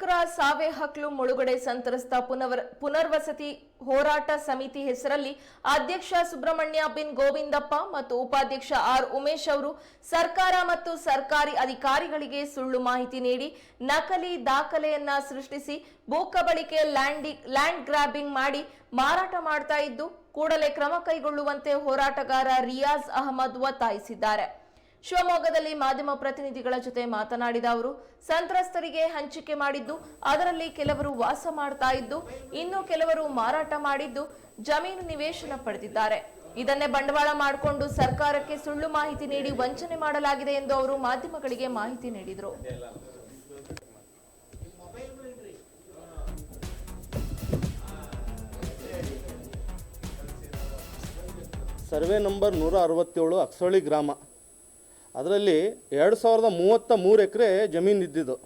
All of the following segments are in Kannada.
ಚಕ್ರ ಸಾವೆ ಹಕ್ಲು ಮುಳುಗಡೆ ಸಂತ್ರಸ್ತ ಪುನರ್ ಪುನರ್ವಸತಿ ಹೋರಾಟ ಸಮಿತಿ ಹೆಸರಲ್ಲಿ ಅಧ್ಯಕ್ಷ ಸುಬ್ರಹ್ಮಣ್ಯ ಬಿನ್ ಗೋವಿಂದಪ್ಪ ಮತ್ತು ಉಪಾಧ್ಯಕ್ಷ ಆರ್ ಉಮೇಶ್ ಅವರು ಸರ್ಕಾರ ಮತ್ತು ಸರ್ಕಾರಿ ಅಧಿಕಾರಿಗಳಿಗೆ ಸುಳ್ಳು ಮಾಹಿತಿ ನೀಡಿ ನಕಲಿ ದಾಖಲೆಯನ್ನ ಸೃಷ್ಟಿಸಿ ಭೂಕಬಳಿಕೆ ಲ್ಯಾಂಡಿ ಲ್ಯಾಂಡ್ ಗ್ರಾಬಿಂಗ್ ಮಾಡಿ ಮಾರಾಟ ಮಾಡ್ತಾ ಇದ್ದು, ಕೂಡಲೇ ಕ್ರಮ ಕೈಗೊಳ್ಳುವಂತೆ ಹೋರಾಟಗಾರ ರಿಯಾಜ್ ಅಹಮದ್ ಒತ್ತಾಯಿಸಿದ್ದಾರೆ. ಶಿವಮೊಗ್ಗದಲ್ಲಿ ಮಾಧ್ಯಮ ಪ್ರತಿನಿಧಿಗಳ ಜೊತೆ ಮಾತನಾಡಿದ ಅವರು, ಸಂತ್ರಸ್ತರಿಗೆ ಹಂಚಿಕೆ ಮಾಡಿದ್ದು, ಅದರಲ್ಲಿ ಕೆಲವರು ವಾಸ ಮಾಡ್ತಾ ಇದ್ದು, ಇನ್ನು ಕೆಲವರು ಮಾರಾಟ ಮಾಡಿದ್ದು ಜಮೀನು ನಿವೇಶನ ಪಡೆದಿದ್ದಾರೆ. ಇದನ್ನೇ ಬಂಡವಾಳ ಮಾಡಿಕೊಂಡು ಸರ್ಕಾರಕ್ಕೆ ಸುಳ್ಳು ಮಾಹಿತಿ ನೀಡಿ ವಂಚನೆ ಮಾಡಲಾಗಿದೆ ಎಂದು ಅವರು ಮಾಧ್ಯಮಗಳಿಗೆ ಮಾಹಿತಿ ನೀಡಿದರು. ಸರ್ವೆ ನಂಬರ್ ನೂರ ಅರವತ್ತೇಳು ಅಕ್ಸೋಳಿ ಗ್ರಾಮ. ಅದರಲ್ಲಿ ಎರಡು ಸಾವಿರದ ಮೂವತ್ತ ಮೂರು ಎಕರೆ ಜಮೀನು ಇದ್ದಿದ್ದು.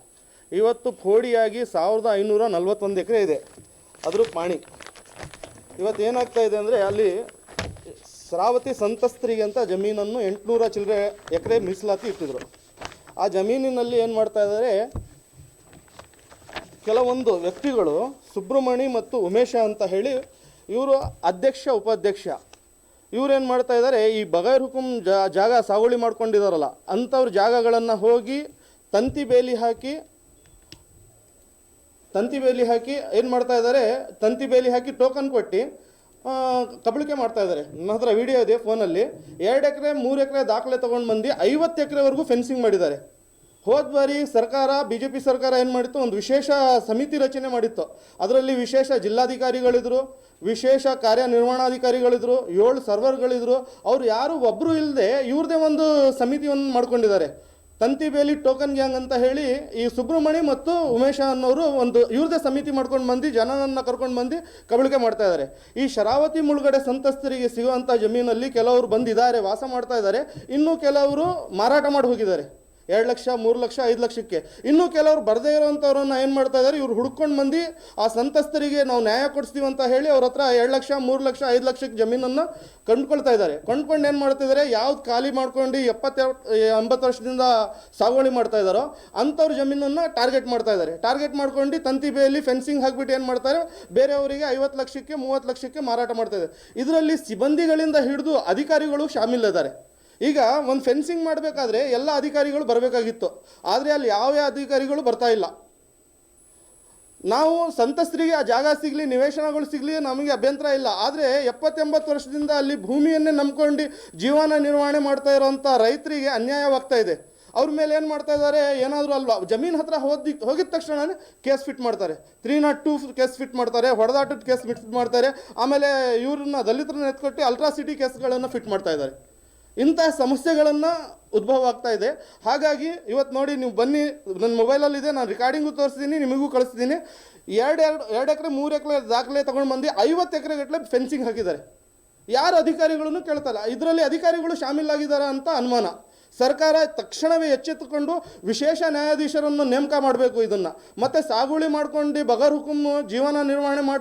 ಇವತ್ತು ಫೋಡಿಯಾಗಿ ಸಾವಿರದ ಐನೂರ ನಲ್ವತ್ತೊಂದು ಎಕರೆ ಇದೆ. ಅದ್ರ ಪಾಣಿ. ಇವತ್ತು ಏನಾಗ್ತಾ ಇದೆ ಅಂದರೆ ಅಲ್ಲಿ ಶ್ರಾವತಿ ಸಂತಸ್ತರಿಗೆ ಅಂತ ಜಮೀನನ್ನು ಎಂಟುನೂರ ಚಿಲ್ಲರೆ ಎಕರೆ ಮೀಸಲಾತಿ ಇಟ್ಟಿದ್ರು. ಆ ಜಮೀನಿನಲ್ಲಿ ಏನು ಮಾಡ್ತಾ ಇದ್ದಾರೆ? ಕೆಲವೊಂದು ವ್ಯಕ್ತಿಗಳು ಸುಬ್ರಹ್ಮಣಿ ಮತ್ತು ಉಮೇಶ ಅಂತ ಹೇಳಿ ಇವರು ಅಧ್ಯಕ್ಷ, ಉಪಾಧ್ಯಕ್ಷ. ಇವ್ರೇನು ಮಾಡ್ತಾ ಇದ್ದಾರೆ ಈ ಬಗೈರ್ ಹುಕುಂ ಜಾಗ ಸಾಗುವಳಿ ಮಾಡ್ಕೊಂಡಿದಾರಲ್ಲ, ಅಂಥವ್ರ ಜಾಗಗಳನ್ನು ಹೋಗಿ ತಂತಿ ಬೇಲಿ ಹಾಕಿ, ತಂತಿ ಬೇಲಿ ಹಾಕಿ ಏನು ಮಾಡ್ತಾ ಇದ್ದಾರೆ ತಂತಿ ಬೇಲಿ ಹಾಕಿ ಟೋಕನ್ ಕೊಟ್ಟು ಕಬಳಿಕೆ ಮಾಡ್ತಾ ಇದ್ದಾರೆ ನನ್ನ ಹತ್ರ ವಿಡಿಯೋ ಇದೆ ಫೋನಲ್ಲಿ ಎರಡು ಎಕರೆ, ಮೂರು ಎಕರೆ ದಾಖಲೆ ತೊಗೊಂಡು ಬಂದು ಐವತ್ತು ಎಕರೆವರೆಗೂ ಫೆನ್ಸಿಂಗ್ ಮಾಡಿದ್ದಾರೆ. ಹೋದ ಬಾರಿ ಸರ್ಕಾರ ಬಿ ಜೆ ಪಿ ಸರ್ಕಾರ ಏನು ಮಾಡಿತ್ತು? ಒಂದು ವಿಶೇಷ ಸಮಿತಿ ರಚನೆ ಮಾಡಿತ್ತು. ಅದರಲ್ಲಿ ವಿಶೇಷ ಜಿಲ್ಲಾಧಿಕಾರಿಗಳಿದ್ರು, ವಿಶೇಷ ಕಾರ್ಯನಿರ್ವಹಣಾಧಿಕಾರಿಗಳಿದ್ರು, ಏಳು ಸರ್ವರ್ಗಳಿದ್ರು. ಅವ್ರು ಯಾರು ಒಬ್ಬರು ಇಲ್ಲದೆ ಇವ್ರದೇ ಒಂದು ಸಮಿತಿಯನ್ನು ಮಾಡ್ಕೊಂಡಿದ್ದಾರೆ. ತಂತಿ ಬೇಲಿ ಟೋಕನ್ ಗ್ಯಾಂಗ್ ಅಂತ ಹೇಳಿ ಈ ಸುಬ್ರಹ್ಮಣಿ ಮತ್ತು ಉಮೇಶ ಅನ್ನೋರು ಒಂದು ಇವ್ರದೇ ಸಮಿತಿ ಮಾಡ್ಕೊಂಡು ಬಂದು ಜನನನ್ನು ಕರ್ಕೊಂಡು ಬಂದು ಕಬಳಿಕೆ ಮಾಡ್ತಾ ಇದ್ದಾರೆ ಈ ಶರಾವತಿ ಮುಳುಗಡೆ ಸಂತಸ್ತರಿಗೆ ಸಿಗುವಂಥ ಜಮೀನಲ್ಲಿ ಕೆಲವರು ಬಂದಿದ್ದಾರೆ, ವಾಸ ಮಾಡ್ತಾ ಇದ್ದಾರೆ ಇನ್ನೂ ಕೆಲವರು ಮಾರಾಟ ಮಾಡಿ ಹೋಗಿದ್ದಾರೆ ಎರಡು ಲಕ್ಷ, ಮೂರು ಲಕ್ಷ, ಐದು ಲಕ್ಷಕ್ಕೆ. ಇನ್ನು ಕೆಲವರು ಬರದೇ ಇರೋವಂಥವ್ರನ್ನ ಏನು ಮಾಡ್ತಾ ಇದ್ದಾರೆ ಇವ್ರು ಹುಡ್ಕೊಂಡು ಬಂದು ಆ ಸಂತಸ್ತರಿಗೆ ನಾವು ನ್ಯಾಯ ಕೊಡಿಸ್ತೀವಿ ಅಂತ ಹೇಳಿ ಅವ್ರ ಹತ್ರ ಎರಡು ಲಕ್ಷ, ಮೂರು ಲಕ್ಷ, ಐದು ಲಕ್ಷಕ್ಕೆ ಜಮೀನನ್ನು ಕಂಡುಕೊಳ್ತಾ ಇದ್ದಾರೆ ಕಂಡುಕೊಂಡು ಏನು ಮಾಡ್ತಿದ್ದಾರೆ ಯಾವ್ದು ಖಾಲಿ ಮಾಡ್ಕೊಂಡು ಎಪ್ಪತ್ತೆರಡು ಎಂಬತ್ತು ವರ್ಷದಿಂದ ಸಾಗುವಳಿ ಮಾಡ್ತಾ ಇದ್ದಾರೋ ಅಂಥವ್ರ ಜಮೀನನ್ನು ಟಾರ್ಗೆಟ್ ಮಾಡ್ತಾ ಇದ್ದಾರೆ ಟಾರ್ಗೆಟ್ ಮಾಡ್ಕೊಂಡು ತಂತಿ ಬೇಲಿ, ಫೆನ್ಸಿಂಗ್ ಹಾಕ್ಬಿಟ್ಟು ಏನು ಮಾಡ್ತಾರೆ ಬೇರೆಯವರಿಗೆ ಐವತ್ತು ಲಕ್ಷಕ್ಕೆ, ಮೂವತ್ತು ಲಕ್ಷಕ್ಕೆ ಮಾರಾಟ ಮಾಡ್ತಾ ಇದ್ದಾರೆ ಇದರಲ್ಲಿ ಸಿಬ್ಬಂದಿಗಳಿಂದ ಹಿಡಿದು ಅಧಿಕಾರಿಗಳು ಶಾಮಿಲಿದ್ದಾರೆ ಈಗ ಒಂದು ಫೆನ್ಸಿಂಗ್ ಮಾಡಬೇಕಾದ್ರೆ ಎಲ್ಲ ಅಧಿಕಾರಿಗಳು ಬರಬೇಕಾಗಿತ್ತು. ಆದರೆ ಅಲ್ಲಿ ಯಾವ ಅಧಿಕಾರಿಗಳು ಬರ್ತಾ ಇಲ್ಲ. ನಾವು ಸಂತಸ್ತರಿಗೆ ಆ ಜಾಗ ಸಿಗಲಿ, ನಿವೇಶನಗಳು ಸಿಗಲಿ ನಮಗೆ ಅಭ್ಯಂತರ ಇಲ್ಲ. ಆದರೆ ಎಪ್ಪತ್ತೆಂಬತ್ತು ವರ್ಷದಿಂದ ಅಲ್ಲಿ ಭೂಮಿಯನ್ನೇ ನಂಬ್ಕೊಂಡು ಜೀವನ ನಿರ್ವಹಣೆ ಮಾಡ್ತಾ ಇರೋವಂಥ ರೈತರಿಗೆ ಅನ್ಯಾಯವಾಗ್ತಾ ಇದೆ. ಅವ್ರ ಮೇಲೆ ಏನು ಮಾಡ್ತಾ ಇದ್ದಾರೆ? ಏನಾದರೂ ಅಲ್ವಾ? ಜಮೀನು ಹತ್ರ ಹೋದಿ ಹೋಗಿದ ತಕ್ಷಣನೇ ಕೇಸ್ ಫಿಟ್ ಮಾಡ್ತಾರೆ. Three nought two case fit ಮಾಡ್ತಾರೆ, ಹೊಡೆದಾಟದ ಕೇಸ್ ಫಿಟ್ ಮಾಡ್ತಾರೆ. ಆಮೇಲೆ ಇವ್ರನ್ನ ದಲಿತರನ್ನ ಎತ್ಕೊಟ್ಟು ಅಲ್ಟ್ರಾಸಿಟಿ ಕೇಸ್ಗಳನ್ನು ಫಿಟ್ ಮಾಡ್ತಾ ಇದ್ದಾರೆ. ಇಂಥ ಸಮಸ್ಯೆಗಳನ್ನು ಉದ್ಭವ ಆಗ್ತಾ ಇದೆ. ಹಾಗಾಗಿ ಇವತ್ತು ನೋಡಿ ನೀವು ಬನ್ನಿ ನನ್ನ ಮೊಬೈಲಲ್ಲಿದೆ ನಾನು ರೆಕಾರ್ಡಿಂಗು ತೋರಿಸ್ತೀನಿ ನಿಮಗೂ ಕಳಿಸ್ತೀನಿ ಎರಡು ಎರಡು ಎರಡು ಎಕರೆ, ಮೂರು ಎಕರೆ ದಾಖಲೆ ತೊಗೊಂಡು ಬಂದು ಐವತ್ತು ಎಕರೆ ಗಟ್ಟಲೆ ಫೆನ್ಸಿಂಗ್ ಹಾಕಿದ್ದಾರೆ. ಯಾರು ಅಧಿಕಾರಿಗಳನ್ನು ಕೇಳ್ತಲ್ಲ ಇದರಲ್ಲಿ ಅಧಿಕಾರಿಗಳು ಶಾಮೀಲಾಗಿದ್ದಾರೆ ಅಂತ ಅನುಮಾನ. ಸರ್ಕಾರ ತಕ್ಷಣವೇ ಎಚ್ಚೆತ್ತುಕೊಂಡು ವಿಶೇಷ ನ್ಯಾಯಾಧೀಶರನ್ನು ನೇಮಕ ಮಾಡಬೇಕು ಇದನ್ನು. ಮತ್ತು ಸಾಗುವಳಿ ಮಾಡ್ಕೊಂಡು ಬಗರ್ ಹುಕುಮ್ ಜೀವನ ನಿರ್ವಹಣೆ ಮಾಡ್ತಾ